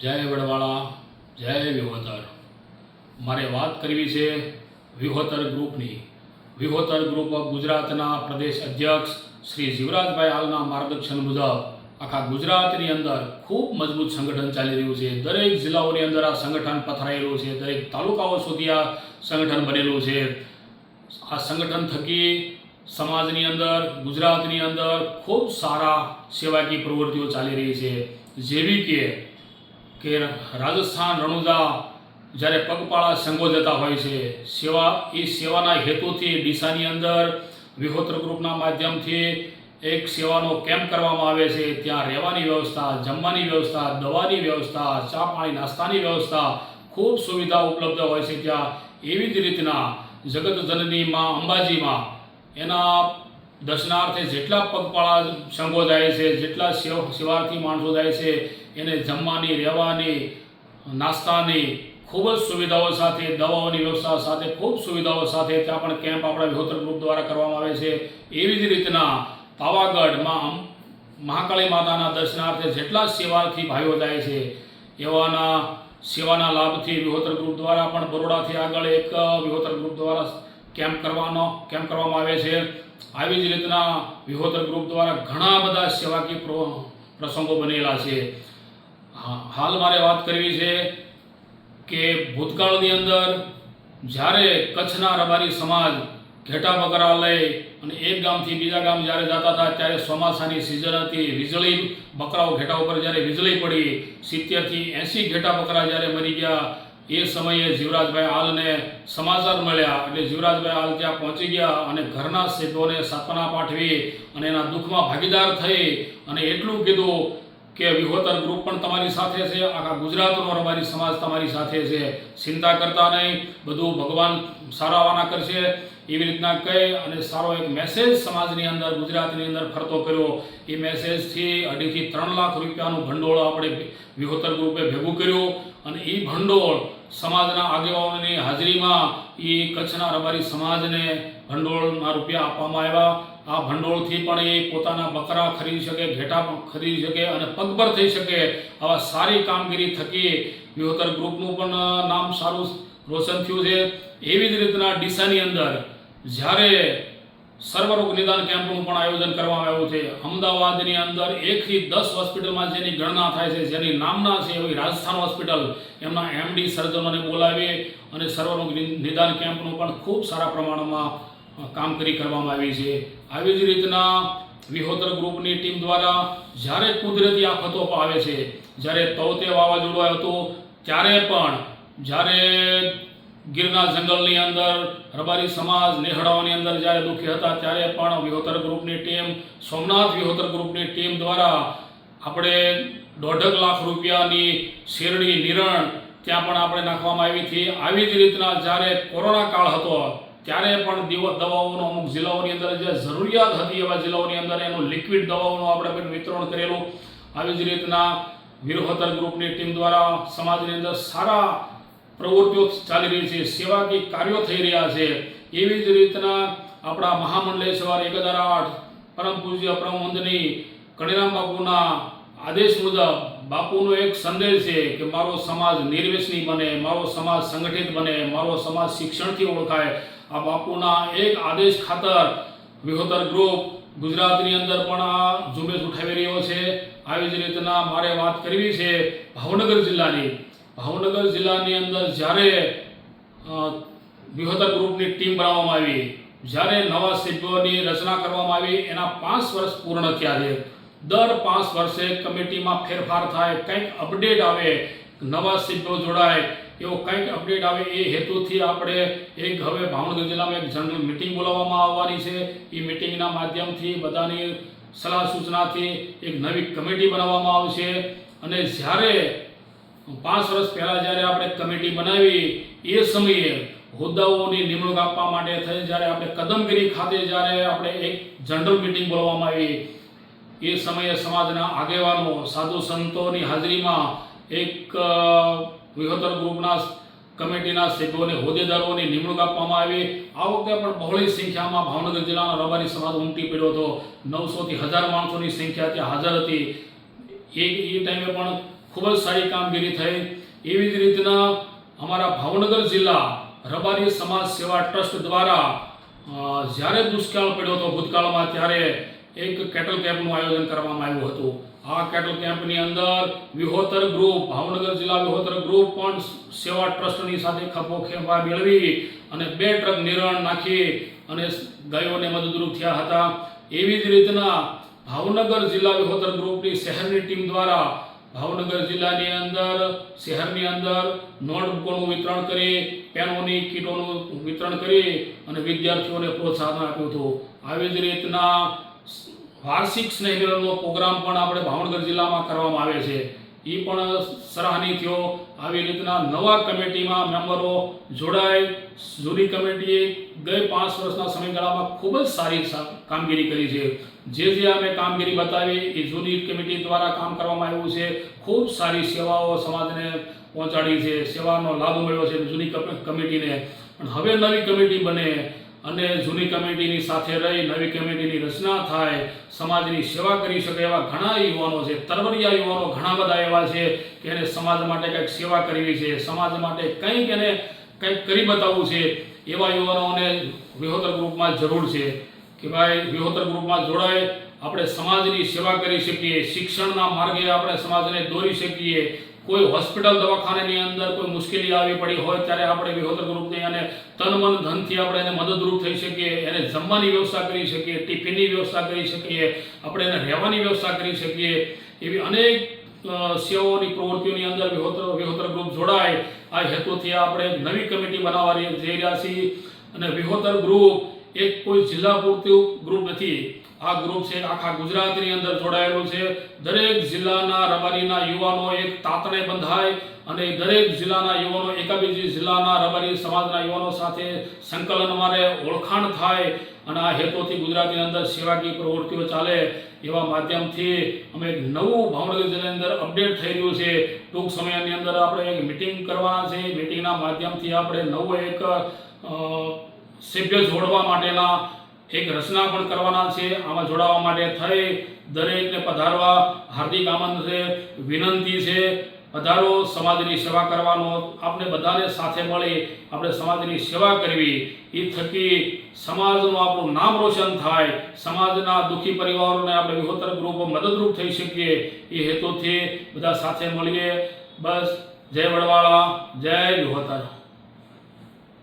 જય વડવાળા, જય વિહોતર. મારે વાત કરવી છે વિહોતર ગ્રુપની. વિહોતર ગ્રુપ ઓફ ગુજરાતના પ્રદેશ અધ્યક્ષ શ્રી જીવરાજભાઈ હાલના માર્ગદર્શન મુજબ આખા ગુજરાતની અંદર ખૂબ મજબૂત સંગઠન ચાલી રહ્યું છે. દરેક જિલ્લાઓની અંદર આ સંગઠન પથરાયેલું છે. દરેક તાલુકાઓ સુધી આ સંગઠન બનેલું છે. આ સંગઠન થકી સમાજની અંદર, ગુજરાતની અંદર ખૂબ સારા સેવાકીય પ્રવૃત્તિઓ ચાલી રહી છે. જેવી કે કે રાજસ્થાન રણુદા જ્યારે પગપાળા સંઘો જતા હોય છે, સેવા, એ સેવાના હેતુથી ડીસાની અંદર વિહોત્ર ગ્રુપના માધ્યમથી એક સેવાનો કેમ્પ કરવામાં આવે છે. ત્યાં રહેવાની વ્યવસ્થા, જમવાની વ્યવસ્થા, દવાની વ્યવસ્થા, ચા પાણી, નાસ્તાની વ્યવસ્થા ખૂબ સુવિધા ઉપલબ્ધ હોય છે ત્યાં. એવી જ રીતના જગત જનની માં અંબાજીમાં એના દર્શનાર્થે જેટલા પગપાળા સંઘો જાય છે, જેટલા સેવ- સેવાર્થી માણસો જાય છે, એને જમવાની, રહેવાની, નાસ્તાની ખૂબ જ સુવિધાઓ સાથે, દવાઓની વ્યવસ્થા સાથે, ખૂબ સુવિધાઓ સાથે ત્યાં પણ કેમ્પ આપણા વિહોત્ર ગ્રુપ દ્વારા કરવામાં આવે છે. એવી જ રીતના પાવાગઢમાં મહાકાળી માતાના દર્શનાર્થે જેટલા સેવાર્થી ભાઈઓ જાય છે, એવાના સેવાના લાભથી વિહોત્ર ગ્રુપ દ્વારા પણ બરોડાથી આગળ એક વિહોત્ર ગ્રુપ દ્વારા કેમ્પ કરવાનો કેમ્પ કરવામાં આવે છે. આવી જ રીતના વિહોતર ગ્રુપ દ્વારા ઘણા બધા સેવાકીય પ્રો- પ્રસંગો બનેલા છે. હાલ મારે વાત કરવી છે કે ભૂતકાળની અંદર જ્યારે કચ્છના રબારી સમાજ ઘેટા બકરા લઈ અને એક ગામથી બીજા ગામ જ્યારે જતા હતા, ત્યારે ચોમાસાની સિઝન હતી. વીજળી બકરાઓ ઘેટા ઉપર જ્યારે વીજળી પડી, સિત્તેરથી એંસી ઘેટા બકરા જ્યારે મરી ગયા એ સમયે જીવરાજભાઈ હાલને સમાચાર મળ્યા. એટલે જીવરાજભાઈ હાલ ત્યાં પહોંચી ગયા અને ઘરના સિદ્ધોને સાંત્વના પાઠવી અને એના દુઃખમાં ભાગીદાર થઈ અને એટલું કીધું કે વિહોતર ગ્રુપ પણ તમારી સાથે છે, આખા ગુજરાતનો અમારી સમાજ તમારી સાથે છે. ચિંતા કરતા નહીં, બધું ભગવાન સારાવાના કરશે. એવી રીતના કહી અને સારો એક મેસેજ સમાજની અંદર, ગુજરાતની અંદર ફરતો કર્યો. એ મેસેજથી અઢીથી ત્રણ લાખ રૂપિયાનું ભંડોળ આપણે વિહોતર ગ્રુપે ભેગું કર્યું અને એ ભંડોળ સમાજના આગેવાનોની હાજરીમાં એ કચ્છના રબારી સમાજને ભંડોળના રૂપિયા આપવામાં આવ્યા. આ ભંડોળથી પણ એ પોતાના બકરા ખરીદી શકે, ઘેટા ખરીદી શકે અને પગભર થઈ શકે આવા સારી કામગીરી થકી વિહોતર ગ્રુપનું પણ નામ સારું રોશન થયું છે. એવી જ રીતના ડીસાની અંદર જ્યારે સર્વરોગ નિદાન કેમ્પનું પણ આયોજન કરવામાં આવ્યું છે, અમદાવાદની અંદર એકથી દસ હોસ્પિટલમાં જેની ગણના થાય છે, જેની નામના છે એવી રાજસ્થાન હોસ્પિટલ, એમના એમડી સર્જનોને બોલાવી અને સર્વરોગ નિદાન કેમ્પનું પણ ખૂબ સારા પ્રમાણમાં કામ કામગીરી કરવામાં આવી છે. આવી જ રીતના વિહોતર ગ્રુપની ટીમ દ્વારા જ્યારે કુદરતી આફતો આવે છે, જ્યારે તૌતે વાવાઝોડું આવ્યું હતું, ત્યારે પણ જ્યારે ગીરના જંગલની અંદર રબારી સમાજ નેહડાઓની અંદર જ્યારે દુઃખી હતા ત્યારે પણ વિહોતર ગ્રુપની ટીમ, સોમનાથ વિહોતર ગ્રુપની ટીમ દ્વારા આપણે દોઢક લાખ રૂપિયાની શેરડી નિરણ ત્યાં પણ આપણે નાખવામાં આવી હતી. આવી જ રીતના જ્યારે કોરોના કાળ હતો, ત્યારે પણ દીવ દવાઓનો અમુક જિલ્લાઓની અંદર જે જરૂરિયાત હતી એવા જિલ્લાઓની અંદર એનું લિક્વિડ દવાઓનું આપણે પણ વિતરણ કરેલું. આવી જ રીતના વિરોહતર ગ્રુપની ટીમ દ્વારા સમાજની અંદર સારા પ્રવૃત્તિઓ ચાલી રહી છે, સેવાકીય કાર્યો થઈ રહ્યા છે. એવી જ રીતના આપણા મહામંડલેશ્વર એક હજાર આઠ, પરમ પૂજ્ય પરમવંદની કણીરામ બાપુના આદેશ મુજબ બાપુનો એક સંદેશ છે કે મારો સમાજ નિર્વેશની બને, મારો સમાજ સંગઠિત બને, મારો સમાજ શિક્ષણથી ઓળખાય. આ બાપુના એક આદેશ ખાતર વિહોતર ગ્રુપ ગુજરાતની અંદર પણ આ ઝુંબેશ ઉઠાવી રહ્યો છે. આવી જ રીતના મારે વાત કરવી છે ભાવનગર જિલ્લાની. ભાવનગર જિલ્લાની અંદર જ્યારે વિહોતર ગ્રુપની ટીમ બનાવવામાં આવી, જ્યારે નવા સભ્યોની રચના કરવામાં આવી, એના પાંચ વર્ષ પૂર્ણ થયા છે. દર પાંચ વર્ષે કમિટીમાં ફેરફાર થાય, કંઈક અપડેટ આવે, નવા સભ્યો જોડાય, એવો કંઈક અપડેટ આવે એ હેતુથી આપણે એક હવે ભાવનગર જિલ્લામાં એક જનરલ મિટિંગ બોલાવવામાં આવવાની છે. એ મિટિંગના માધ્યમથી બધાની સલાહ સૂચનાથી એક નવી કમિટી બનાવવામાં આવશે. અને જ્યારે પાંચ વર્ષ પહેલાં જ્યારે આપણે કમિટી બનાવી, એ સમયે હોદ્દાઓની નિમણૂક આપવા માટે થઈ જ્યારે આપણે કદમગીરી ખાતે જ્યારે આપણે એક જનરલ મિટિંગ બોલાવવામાં આવી, એ સમયે સમાજના આગેવાનો, સાધુ સંતોની હાજરીમાં એક વિહોતર ગ્રુપના કમિટીના સભ્યોને, હોદ્દેદારોની નિમણૂક આપવામાં આવી. આ વખતે પણ બહોળી સંખ્યામાં ભાવનગર જિલ્લાનો રબારી સમાજ ઉમટી પડ્યો હતો. નવસોથી હજાર માણસોની સંખ્યા ત્યાં હાજર હતી. એ એ ટાઈમે પણ ખૂબ જ સારી કામગીરી થઈ. એવી જ રીતના અમારા ભાવનગર જિલ્લા રબારી સમાજ સેવા ટ્રસ્ટ દ્વારા જ્યારે દુષ્કાળ પડ્યો હતો ભૂતકાળમાં, ત્યારે એક કેટલ કેમ્પનું આયોજન કરવામાં આવ્યું હતું. આ કેટલ કેમ્પની અંદર વિહોતર ગ્રુપ ભાવનગર જિલ્લા વિહોતર ગ્રુપ પણ સેવા ટ્રસ્ટની સાથે ખભો ખેંચવા મેળવી અને બે ટ્રક નિરણ નાખી અને ગાયોને મદદરૂપ થયા હતા. એવી જ રીતના ભાવનગર જિલ્લા વિહોતર ગ્રુપની શહેરની ટીમ દ્વારા ભાવનગર જિલ્લાની અંદર, શહેરની અંદર નોટબુકોનું વિતરણ કરી, પેનોની કીટોનું વિતરણ કરી અને વિદ્યાર્થીઓને પ્રોત્સાહન આપ્યું હતું. આવી જ રીતના વાર્ષિક સ્નેહમિલનનો પ્રોગ્રામ પણ આપણે ભાવનગર જિલ્લામાં કરવામાં આવે છે. એ પણ સરાહનીય થયો. આવી રીતના નવા કમિટીમાં મેમ્બરો જોડાય. જૂની કમિટીએ ગઈ પાંચ વર્ષના સમયગાળામાં ખૂબ જ સારી કામગીરી કરી છે. જે જે અમે કામગીરી બતાવી એ જૂની કમિટી દ્વારા કામ કરવામાં આવ્યું છે. ખૂબ સારી સેવાઓ સમાજને પહોંચાડી છે. સેવાનો લાભ મળ્યો છે જૂની કમિટીને. પણ હવે નવી કમિટી બને અને જૂની કમિટીની સાથે રહી નવી કમિટીની રચના થાય, સમાજની સેવા કરી શકે એવા ઘણા યુવાનો છે. તરવરિયા યુવાનો ઘણા બધા એવા છે કે એને સમાજ માટે કંઈક સેવા કરવી છે. સમાજ માટે કંઈક એને કંઈક કરી બતાવવું છે. એવા યુવાનોને વિહોતર ગ્રુપમાં જરૂર છે કે ભાઈ વિહોતર ગ્રુપમાં જોડાય, આપણે સમાજની સેવા કરી શકીએ, શિક્ષણના માર્ગે આપણે સમાજને દોરી શકીએ. કોઈ હોસ્પિટલ દવાખાનાની અંદર કોઈ મુશ્કેલી આવી પડી હોય ત્યારે આપણે વિહોતર ગ્રુપની અને તન મન ધનથી આપણે એને મદદરૂપ થઈ શકીએ, એને જમવાની વ્યવસ્થા કરી શકીએ, ટિફિનની વ્યવસ્થા કરી શકીએ, આપણે એને રહેવાની વ્યવસ્થા કરી શકીએ. એવી અનેક સેવાઓની પ્રવૃત્તિઓની અંદર વિહોતર વિહોતર ગ્રુપ જોડાય. આ હેતુથી આપણે નવી કમિટી બનાવવાની જઈ રહ્યા છીએ અને વિહોતર ગ્રુપ, એક કોઈ જિલ્લા પૂરતું ગ્રુપ નથી. આ ગ્રુપ છે, આખા ગુજરાતની અંદર જોડાયેલું છે. દરેક જિલ્લાના રબારીના યુવાનો એક તાતણે બંધાય અને દરેક જિલ્લાના યુવાનો એકાબીજી જિલ્લાના રબારી સમાજના યુવાનો સાથે સંકલન મારે ઓળખાણ થાય અને આ હેતુથી ગુજરાતની અંદર સેવાકીય પ્રવૃત્તિઓ ચાલે એવા માધ્યમથી અમે નવું ભાવનગર જિલ્લાની અંદર અપડેટ થઈ રહ્યું છે. ટૂંક સમયની અંદર આપણે એક મિટિંગ કરવાના છે. મિટિંગના માધ્યમથી આપણે નવો એક સભ્ય જોડવા માટેના એક રચના પણ કરવાના છે. આમાં જોડાવા માટે થઈ દરેકને પધારવા હાર્દિક આમંત્રણ છે, વિનંતી છે. પધારો, સમાજની સેવા કરવાનો. આપણે બધાને સાથે મળી આપણે સમાજની સેવા કરવી. એ થકી સમાજનું આપણું નામ રોશન થાય. સમાજના દુઃખી પરિવારોને આપણે વિહોતર ગ્રુપ મદદરૂપ થઈ શકીએ. એ હેતુથી બધા સાથે મળીએ. બસ, જય વડવાળા, જય વિહોતર.